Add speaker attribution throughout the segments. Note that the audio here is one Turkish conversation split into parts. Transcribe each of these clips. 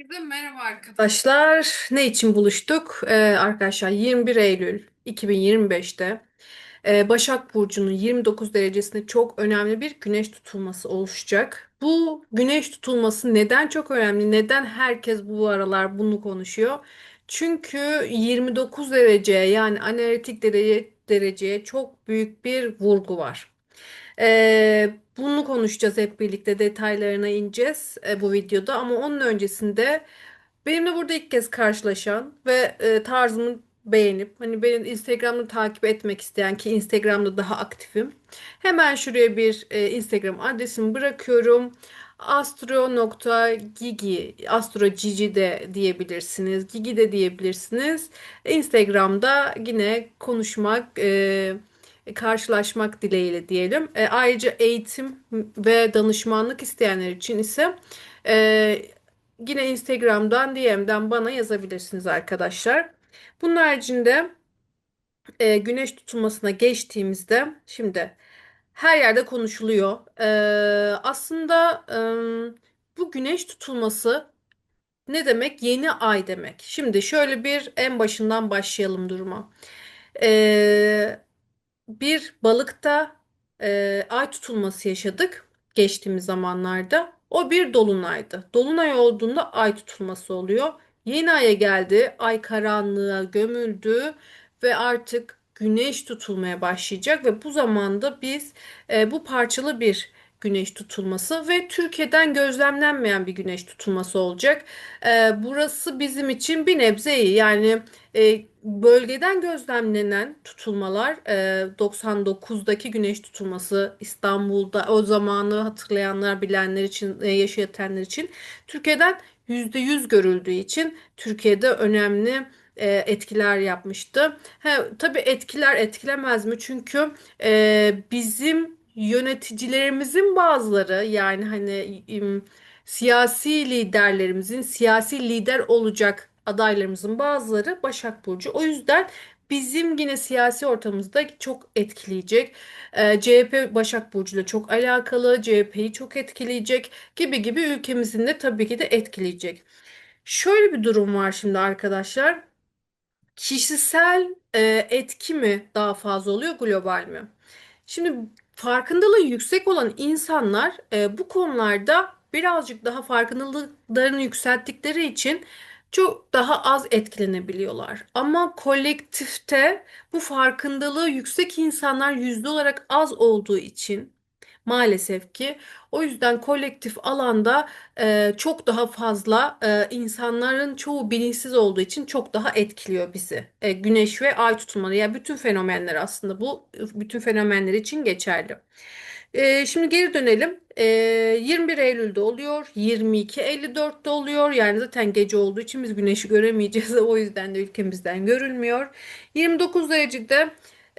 Speaker 1: Herkese merhaba arkadaşlar. Ne için buluştuk? Ee, arkadaşlar 21 Eylül 2025'te e, Başak Burcu'nun 29 derecesinde çok önemli bir güneş tutulması oluşacak. Bu güneş tutulması neden çok önemli? Neden herkes bu aralar bunu konuşuyor? Çünkü 29 derece yani analitik derece, dereceye çok büyük bir vurgu var. Ee, bunu konuşacağız hep birlikte detaylarına ineceğiz e, bu videoda ama onun öncesinde benimle burada ilk kez karşılaşan ve e, tarzımı beğenip hani beni Instagram'da takip etmek isteyen ki Instagram'da daha aktifim. Hemen şuraya bir e, Instagram adresimi bırakıyorum. Astro.gigi, Astro de diyebilirsiniz, Gigi de diyebilirsiniz. Instagram'da yine konuşmak, e, karşılaşmak dileğiyle diyelim. E, ayrıca eğitim ve danışmanlık isteyenler için ise e, yine Instagram'dan DM'den bana yazabilirsiniz arkadaşlar. Bunun haricinde e, güneş tutulmasına geçtiğimizde şimdi her yerde konuşuluyor. E, aslında e, bu güneş tutulması ne demek? Yeni ay demek. Şimdi şöyle bir en başından başlayalım duruma. E, bir balıkta e, ay tutulması yaşadık geçtiğimiz zamanlarda. O bir dolunaydı. Dolunay olduğunda ay tutulması oluyor. Yeni aya geldi. Ay karanlığa gömüldü ve artık güneş tutulmaya başlayacak ve bu zamanda biz e, bu parçalı bir güneş tutulması ve Türkiye'den gözlemlenmeyen bir güneş tutulması olacak. E, burası bizim için bir nebze iyi. Yani e, bölgeden gözlemlenen tutulmalar e, 99'daki güneş tutulması İstanbul'da o zamanı hatırlayanlar bilenler için e, yaşayanlar için Türkiye'den %100 görüldüğü için Türkiye'de önemli e, etkiler yapmıştı. He, tabii etkiler etkilemez mi? Çünkü e, bizim yöneticilerimizin bazıları yani hani siyasi liderlerimizin siyasi lider olacak adaylarımızın bazıları Başak Burcu. O yüzden bizim yine siyasi ortamımızda çok etkileyecek. Ee, CHP Başak Burcu ile çok alakalı, CHP'yi çok etkileyecek gibi gibi ülkemizin de tabii ki de etkileyecek. Şöyle bir durum var şimdi arkadaşlar. Kişisel e, etki mi daha fazla oluyor, global mi? Şimdi farkındalığı yüksek olan insanlar e, bu konularda birazcık daha farkındalıklarını yükselttikleri için çok daha az etkilenebiliyorlar. Ama kolektifte bu farkındalığı yüksek insanlar yüzde olarak az olduğu için Maalesef ki. O yüzden kolektif alanda e, çok daha fazla e, insanların çoğu bilinçsiz olduğu için çok daha etkiliyor bizi. E, güneş ve ay tutulmaları yani bütün fenomenler aslında bu bütün fenomenler için geçerli. E, şimdi geri dönelim. E, 21 Eylül'de oluyor, 22.54'te oluyor. Yani zaten gece olduğu için biz güneşi göremeyeceğiz. O yüzden de ülkemizden görülmüyor. 29 derecede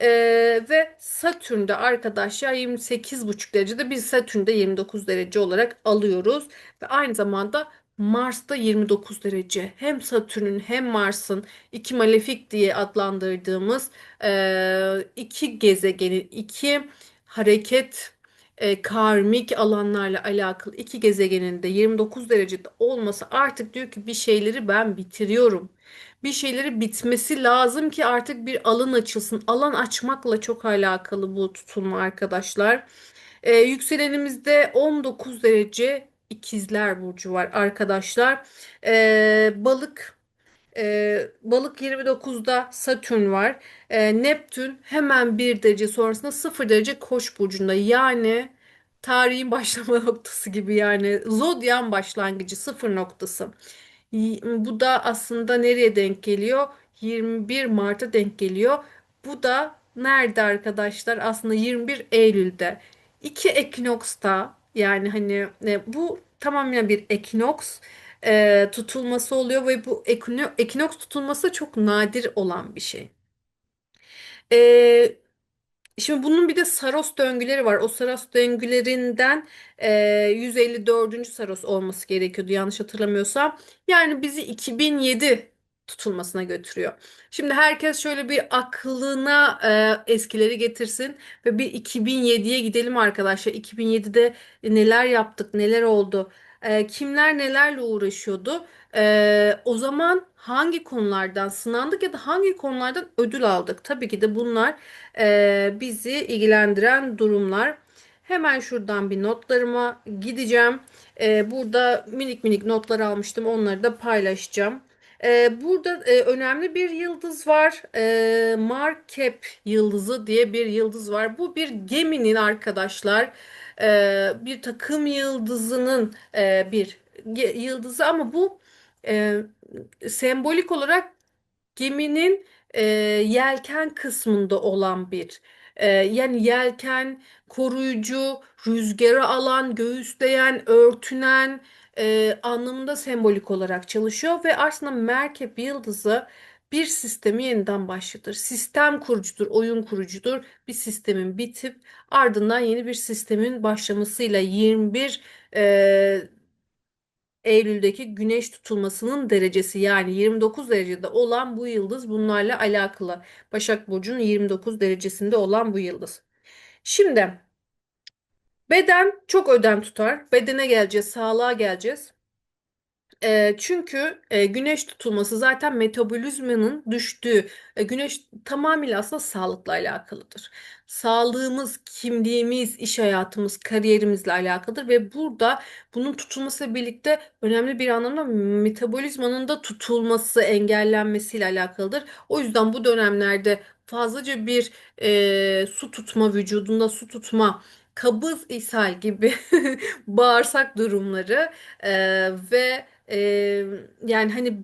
Speaker 1: ee, ve Satürn'de arkadaşlar 28,5 derecede biz Satürn'de 29 derece olarak alıyoruz. Ve aynı zamanda Mars'ta 29 derece. Hem Satürn'ün hem Mars'ın iki malefik diye adlandırdığımız e, iki gezegenin iki hareket e, karmik alanlarla alakalı iki gezegenin de 29 derecede olması artık diyor ki bir şeyleri ben bitiriyorum bir şeyleri bitmesi lazım ki artık bir alan açılsın. Alan açmakla çok alakalı bu tutulma arkadaşlar. Ee, yükselenimizde 19 derece ikizler burcu var arkadaşlar. Ee, balık e, balık 29'da Satürn var. Ee, Neptün hemen bir derece sonrasında 0 derece Koç burcunda. Yani tarihin başlama noktası gibi yani zodyan başlangıcı sıfır noktası. Bu da aslında nereye denk geliyor? 21 Mart'a denk geliyor. Bu da nerede arkadaşlar? Aslında 21 Eylül'de. İki ekinoks'ta yani hani e, bu tamamen bir ekinoks e, tutulması oluyor ve bu ekino- ekinoks tutulması çok nadir olan bir şey. E, Şimdi bunun bir de Saros döngüleri var. O Saros döngülerinden e, 154. Saros olması gerekiyordu yanlış hatırlamıyorsam. Yani bizi 2007 tutulmasına götürüyor. Şimdi herkes şöyle bir aklına e, eskileri getirsin ve bir 2007'ye gidelim arkadaşlar. 2007'de neler yaptık, neler oldu? E, kimler nelerle uğraşıyordu. E, o zaman hangi konulardan sınandık ya da hangi konulardan ödül aldık? Tabii ki de bunlar e, bizi ilgilendiren durumlar. Hemen şuradan bir notlarıma gideceğim. E, burada minik minik notlar almıştım. Onları da paylaşacağım. Ee, burada e, önemli bir yıldız var. Ee, Markep yıldızı diye bir yıldız var. Bu bir geminin arkadaşlar e, bir takım yıldızının e, bir yıldızı ama bu e, sembolik olarak geminin yelken kısmında olan bir yani yelken koruyucu, rüzgarı alan, göğüsleyen, örtünen anlamında sembolik olarak çalışıyor ve aslında merkep yıldızı bir sistemi yeniden başlatır. Sistem kurucudur, oyun kurucudur. Bir sistemin bitip ardından yeni bir sistemin başlamasıyla 21 e, Eylül'deki güneş tutulmasının derecesi yani 29 derecede olan bu yıldız bunlarla alakalı. Başak Burcu'nun 29 derecesinde olan bu yıldız. Şimdi beden çok ödem tutar. Bedene geleceğiz, sağlığa geleceğiz. E, çünkü e, güneş tutulması zaten metabolizmanın düştüğü, e, güneş tamamıyla aslında sağlıkla alakalıdır. Sağlığımız, kimliğimiz, iş hayatımız, kariyerimizle alakalıdır ve burada bunun tutulması birlikte önemli bir anlamda metabolizmanın da tutulması, engellenmesiyle alakalıdır. O yüzden bu dönemlerde fazlaca bir e, su tutma, vücudunda su tutma, kabız, ishal gibi bağırsak durumları e, ve ee, yani hani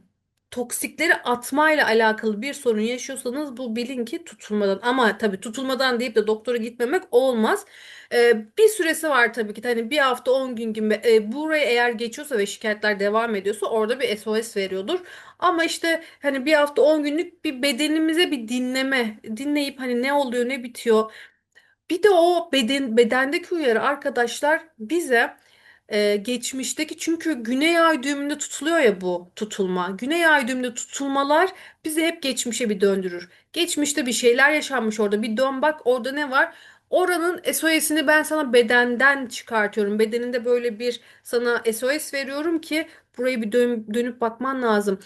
Speaker 1: toksikleri atmayla alakalı bir sorun yaşıyorsanız bu bilin ki tutulmadan ama tabii tutulmadan deyip de doktora gitmemek olmaz. Ee, bir süresi var tabii ki hani bir hafta 10 gün gibi e, buraya eğer geçiyorsa ve şikayetler devam ediyorsa orada bir SOS veriyordur. Ama işte hani bir hafta 10 günlük bir bedenimize bir dinleme dinleyip hani ne oluyor ne bitiyor bir de o beden bedendeki uyarı arkadaşlar bize e, geçmişteki çünkü güney ay düğümünde tutuluyor ya bu tutulma. Güney ay düğümünde tutulmalar bizi hep geçmişe bir döndürür. Geçmişte bir şeyler yaşanmış orada bir dön bak orada ne var? Oranın SOS'ini ben sana bedenden çıkartıyorum. Bedeninde böyle bir sana SOS veriyorum ki burayı bir dön- dönüp bakman lazım.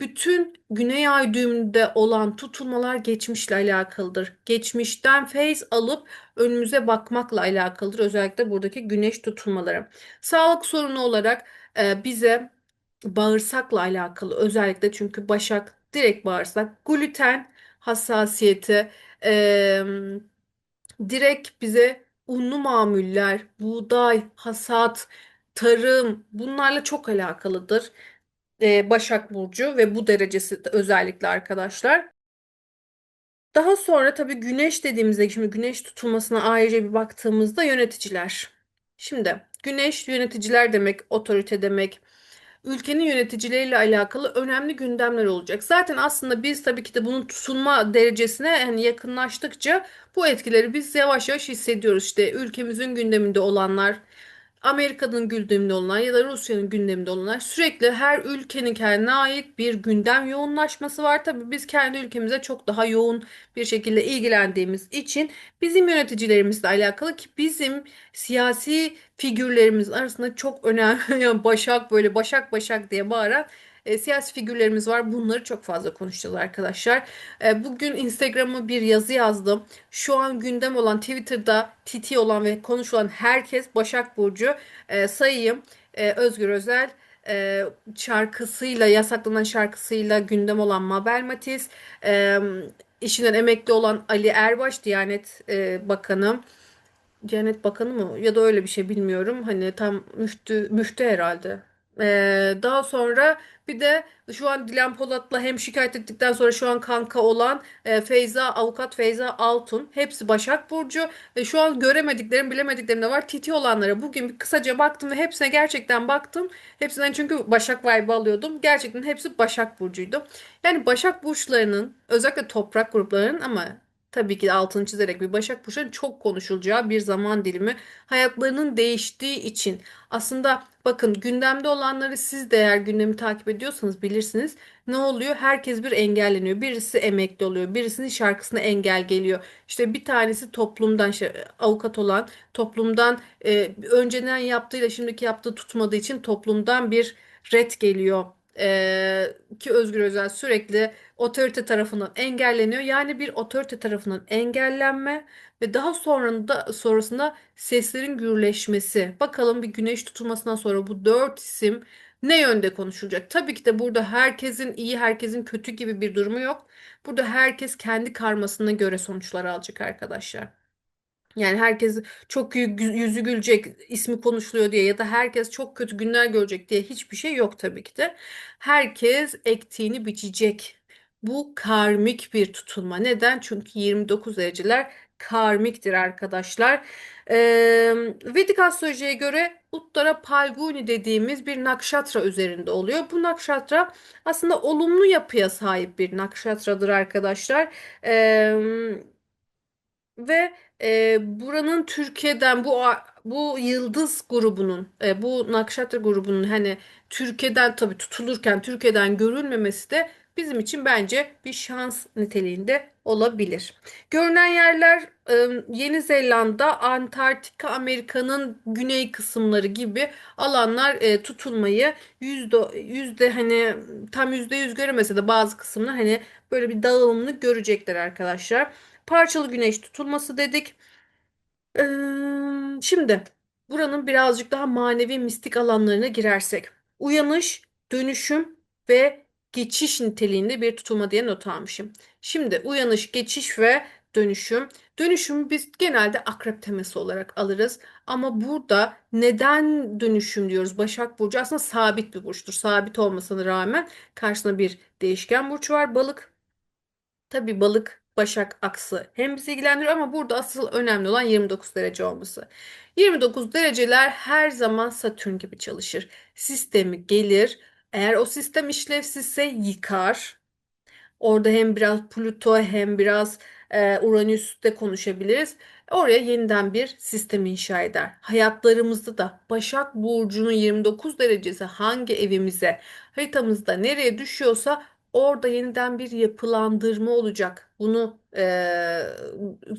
Speaker 1: Bütün güney ay düğümünde olan tutulmalar geçmişle alakalıdır. Geçmişten feyz alıp önümüze bakmakla alakalıdır. Özellikle buradaki güneş tutulmaları. Sağlık sorunu olarak e, bize bağırsakla alakalı özellikle çünkü Başak direkt bağırsak, gluten hassasiyeti, e, direkt bize unlu mamuller, buğday, hasat, tarım bunlarla çok alakalıdır. E, Başak Burcu ve bu derecesi de özellikle arkadaşlar. Daha sonra tabii güneş dediğimizde şimdi güneş tutulmasına ayrıca bir baktığımızda yöneticiler. Şimdi güneş yöneticiler demek, otorite demek, ülkenin yöneticileriyle alakalı önemli gündemler olacak. Zaten aslında biz tabii ki de bunun tutulma derecesine yani yakınlaştıkça bu etkileri biz yavaş yavaş hissediyoruz. İşte ülkemizin gündeminde olanlar, Amerika'nın gündeminde olanlar ya da Rusya'nın gündeminde olanlar sürekli her ülkenin kendine ait bir gündem yoğunlaşması var. Tabii biz kendi ülkemize çok daha yoğun bir şekilde ilgilendiğimiz için bizim yöneticilerimizle alakalı ki bizim siyasi figürlerimiz arasında çok önemli yani Başak böyle Başak Başak diye bağıran e, siyasi figürlerimiz var. Bunları çok fazla konuşacağız arkadaşlar. E, bugün Instagram'a bir yazı yazdım. Şu an gündem olan Twitter'da TT olan ve konuşulan herkes Başak Burcu. E, sayayım. E, Özgür Özel, e, şarkısıyla yasaklanan şarkısıyla gündem olan Mabel Matiz, e, işinden emekli olan Ali Erbaş Diyanet e, Bakanı. Diyanet Bakanı mı ya da öyle bir şey bilmiyorum. Hani tam müftü müftü herhalde. Ee, daha sonra bir de şu an Dilan Polat'la hem şikayet ettikten sonra şu an kanka olan e, Feyza avukat Feyza Altun. Hepsi Başak Burcu. Ve şu an göremediklerim bilemediklerim de var. Titi olanlara bugün bir kısaca baktım ve hepsine gerçekten baktım. Hepsinden çünkü Başak vibe alıyordum. Gerçekten hepsi Başak Burcu'ydu. Yani Başak burçlarının özellikle toprak gruplarının ama tabii ki de altını çizerek bir Başak Burç'un çok konuşulacağı bir zaman dilimi hayatlarının değiştiği için aslında bakın gündemde olanları siz de eğer gündemi takip ediyorsanız bilirsiniz ne oluyor? Herkes bir engelleniyor. Birisi emekli oluyor. Birisinin şarkısına engel geliyor. İşte bir tanesi toplumdan işte avukat olan toplumdan e, önceden yaptığıyla şimdiki yaptığı tutmadığı için toplumdan bir red geliyor. Ki Özgür Özel sürekli otorite tarafından engelleniyor. Yani bir otorite tarafından engellenme ve daha sonra da sonrasında seslerin gürleşmesi. Bakalım bir güneş tutulmasından sonra bu dört isim ne yönde konuşulacak? Tabii ki de burada herkesin iyi, herkesin kötü gibi bir durumu yok. Burada herkes kendi karmasına göre sonuçlar alacak arkadaşlar. Yani herkes çok yü- yüzü gülecek ismi konuşuluyor diye ya da herkes çok kötü günler görecek diye hiçbir şey yok tabii ki de. Herkes ektiğini biçecek. Bu karmik bir tutulma. Neden? Çünkü 29 dereceler karmiktir arkadaşlar. Ee, Vedik astrolojiye göre Uttara Palguni dediğimiz bir nakşatra üzerinde oluyor. Bu nakşatra aslında olumlu yapıya sahip bir nakşatradır arkadaşlar. Ee, ve e, buranın Türkiye'den bu bu yıldız grubunun e, bu Nakşatra grubunun hani Türkiye'den tabii tutulurken Türkiye'den görülmemesi de bizim için bence bir şans niteliğinde olabilir. Görünen yerler e, Yeni Zelanda, Antarktika, Amerika'nın güney kısımları gibi alanlar e, tutulmayı yüzde yüzde hani tam yüzde yüz göremese de bazı kısımlar hani böyle bir dağılımını görecekler arkadaşlar. Parçalı güneş tutulması dedik. Ee, şimdi buranın birazcık daha manevi mistik alanlarına girersek. Uyanış, dönüşüm ve geçiş niteliğinde bir tutulma diye not almışım. Şimdi uyanış, geçiş ve dönüşüm. Dönüşümü biz genelde akrep teması olarak alırız. Ama burada neden dönüşüm diyoruz? Başak Burcu aslında sabit bir burçtur. Sabit olmasına rağmen karşısında bir değişken burç var. Balık Tabii balık, başak aksı hem bizi ilgilendiriyor ama burada asıl önemli olan 29 derece olması. 29 dereceler her zaman Satürn gibi çalışır. Sistemi gelir. Eğer o sistem işlevsizse yıkar. Orada hem biraz Plüto hem biraz e, Uranüs'te konuşabiliriz. Oraya yeniden bir sistem inşa eder. Hayatlarımızda da Başak Burcu'nun 29 derecesi hangi evimize, haritamızda nereye düşüyorsa orada yeniden bir yapılandırma olacak. Bunu e,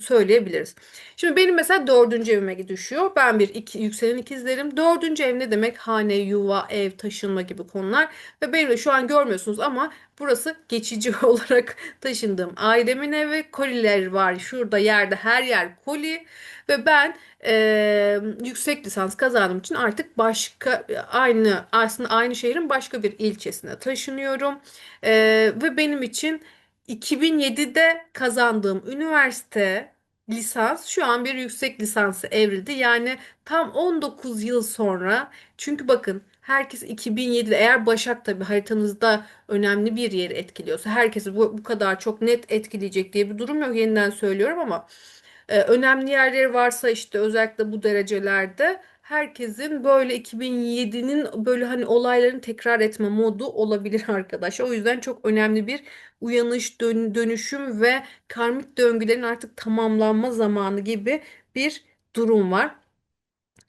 Speaker 1: söyleyebiliriz. Şimdi benim mesela dördüncü evime düşüyor. Ben bir iki, yükselen ikizlerim. Dördüncü ev ne demek? Hane, yuva, ev, taşınma gibi konular. Ve benim de şu an görmüyorsunuz ama burası geçici olarak taşındığım ailemin evi. Koliler var şurada yerde her yer koli. Ve ben e, yüksek lisans kazandığım için artık başka aynı aslında aynı şehrin başka bir ilçesine taşınıyorum. E, ve benim için 2007'de kazandığım üniversite lisans şu an bir yüksek lisansı evrildi. Yani tam 19 yıl sonra çünkü bakın herkes 2007'de eğer Başak tabii haritanızda önemli bir yeri etkiliyorsa herkesi bu, bu kadar çok net etkileyecek diye bir durum yok. Yeniden söylüyorum ama ee, önemli yerleri varsa işte özellikle bu derecelerde herkesin böyle 2007'nin böyle hani olayların tekrar etme modu olabilir arkadaşlar. O yüzden çok önemli bir uyanış, dön- dönüşüm ve karmik döngülerin artık tamamlanma zamanı gibi bir durum var.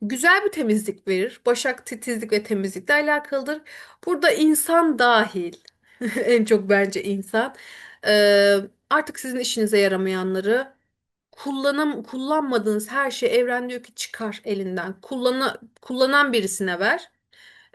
Speaker 1: Güzel bir temizlik verir. Başak titizlik ve temizlikle alakalıdır. Burada insan dahil. En çok bence insan. Ee, artık sizin işinize yaramayanları kullanam kullanmadığınız her şey evren diyor ki çıkar elinden. Kullana, kullanan birisine ver.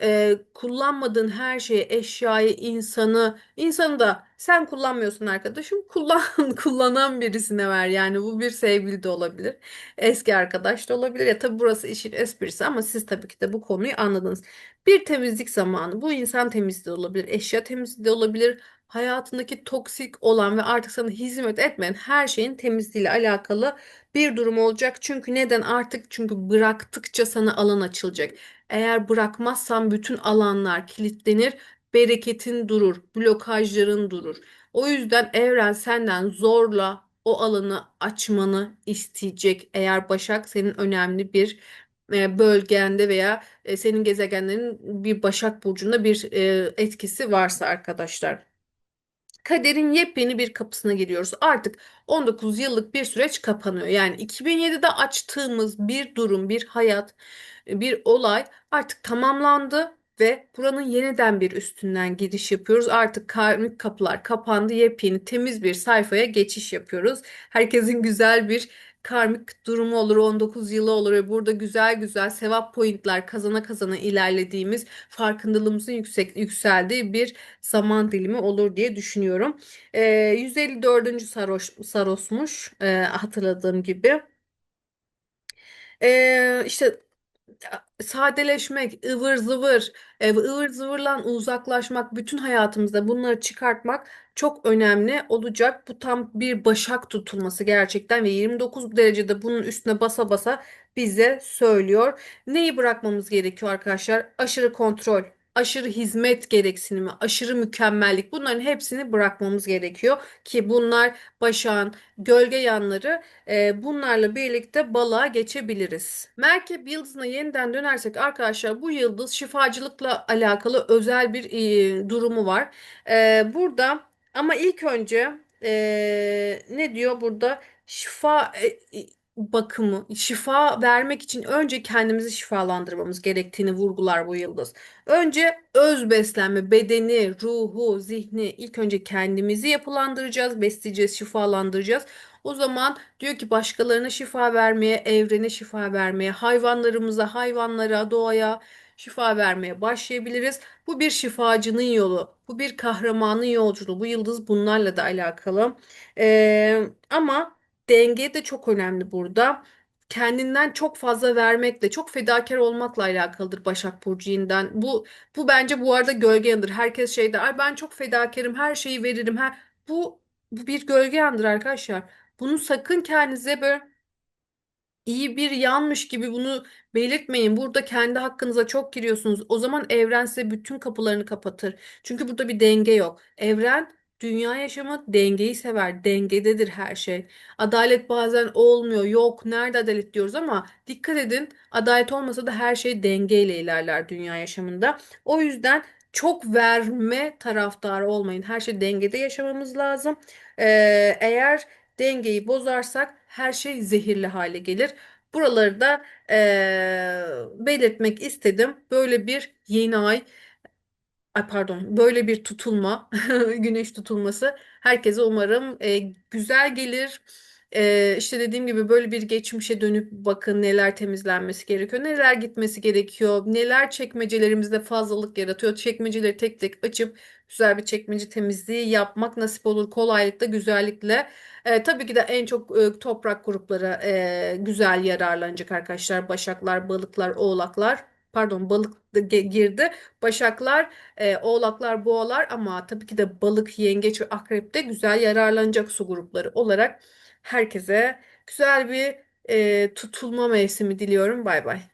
Speaker 1: Ee, kullanmadığın her şeyi, eşyayı, insanı, insanı da sen kullanmıyorsun arkadaşım. Kullan, kullanan birisine ver. Yani bu bir sevgili de olabilir. Eski arkadaş da olabilir. Ya tabii burası işin esprisi ama siz tabii ki de bu konuyu anladınız. Bir temizlik zamanı. Bu insan temizliği de olabilir, eşya temizliği de olabilir. Hayatındaki toksik olan ve artık sana hizmet etmeyen her şeyin temizliğiyle alakalı bir durum olacak. Çünkü neden? Artık çünkü bıraktıkça sana alan açılacak. Eğer bırakmazsan bütün alanlar kilitlenir, bereketin durur, blokajların durur. O yüzden evren senden zorla o alanı açmanı isteyecek. Eğer Başak senin önemli bir e, bölgende veya e, senin gezegenlerin bir Başak Burcu'nda bir e, etkisi varsa arkadaşlar. Kaderin yepyeni bir kapısına giriyoruz. Artık 19 yıllık bir süreç kapanıyor. Yani 2007'de açtığımız bir durum, bir hayat, bir olay artık tamamlandı ve buranın yeniden bir üstünden giriş yapıyoruz. Artık karmik kapılar kapandı. Yepyeni temiz bir sayfaya geçiş yapıyoruz. Herkesin güzel bir karmik durumu olur, 19 yılı olur ve burada güzel güzel sevap pointler kazana kazana ilerlediğimiz, farkındalığımızın yüksek yükseldiği bir zaman dilimi olur diye düşünüyorum. Ee, 154. Saros, Saros'muş ee, hatırladığım gibi. Ee, işte sadeleşmek, ıvır zıvır, e, ıvır zıvırlan uzaklaşmak, bütün hayatımızda bunları çıkartmak çok önemli olacak. Bu tam bir başak tutulması gerçekten ve 29 derecede bunun üstüne basa basa bize söylüyor. Neyi bırakmamız gerekiyor arkadaşlar? Aşırı kontrol, aşırı hizmet gereksinimi, aşırı mükemmellik bunların hepsini bırakmamız gerekiyor ki bunlar başağın gölge yanları e, bunlarla birlikte balığa geçebiliriz. Merkep yıldızına yeniden dönersek arkadaşlar bu yıldız şifacılıkla alakalı özel bir e, durumu var. E, burada ama ilk önce e, ne diyor burada? Şifa e, bakımı, şifa vermek için önce kendimizi şifalandırmamız gerektiğini vurgular bu yıldız. Önce öz beslenme, bedeni, ruhu, zihni ilk önce kendimizi yapılandıracağız, besleyeceğiz, şifalandıracağız. O zaman diyor ki başkalarına şifa vermeye, evrene şifa vermeye, hayvanlarımıza, hayvanlara, doğaya şifa vermeye başlayabiliriz. Bu bir şifacının yolu, bu bir kahramanın yolculuğu. Bu yıldız bunlarla da alakalı. Ee, ama denge de çok önemli burada. Kendinden çok fazla vermekle, çok fedakar olmakla alakalıdır Başak Burcu'ndan. Bu bu bence bu arada gölge yanıdır. Herkes şey der, Ay ben çok fedakarım, her şeyi veririm. Her... Bu, bu bir gölge yandır arkadaşlar. Bunu sakın kendinize böyle iyi bir yanmış gibi bunu belirtmeyin. Burada kendi hakkınıza çok giriyorsunuz. O zaman evren size bütün kapılarını kapatır. Çünkü burada bir denge yok. Evren dünya yaşamı dengeyi sever. Dengededir her şey. Adalet bazen olmuyor. Yok, nerede adalet diyoruz ama dikkat edin. Adalet olmasa da her şey dengeyle ilerler dünya yaşamında. O yüzden çok verme taraftarı olmayın. Her şey dengede yaşamamız lazım. Ee, eğer dengeyi bozarsak her şey zehirli hale gelir. Buraları da eee, belirtmek istedim. Böyle bir yeni ay, ay pardon, böyle bir tutulma, güneş tutulması herkese umarım e, güzel gelir. E, işte dediğim gibi böyle bir geçmişe dönüp bakın neler temizlenmesi gerekiyor, neler gitmesi gerekiyor, neler çekmecelerimizde fazlalık yaratıyor. Çekmeceleri tek tek açıp güzel bir çekmece temizliği yapmak nasip olur kolaylıkla, güzellikle. E, tabii ki de en çok e, toprak grupları e, güzel yararlanacak arkadaşlar. Başaklar, balıklar, oğlaklar. Pardon balık girdi. Başaklar, e, oğlaklar, boğalar ama tabii ki de balık, yengeç ve akrep de güzel yararlanacak su grupları olarak herkese güzel bir e, tutulma mevsimi diliyorum. Bay bay.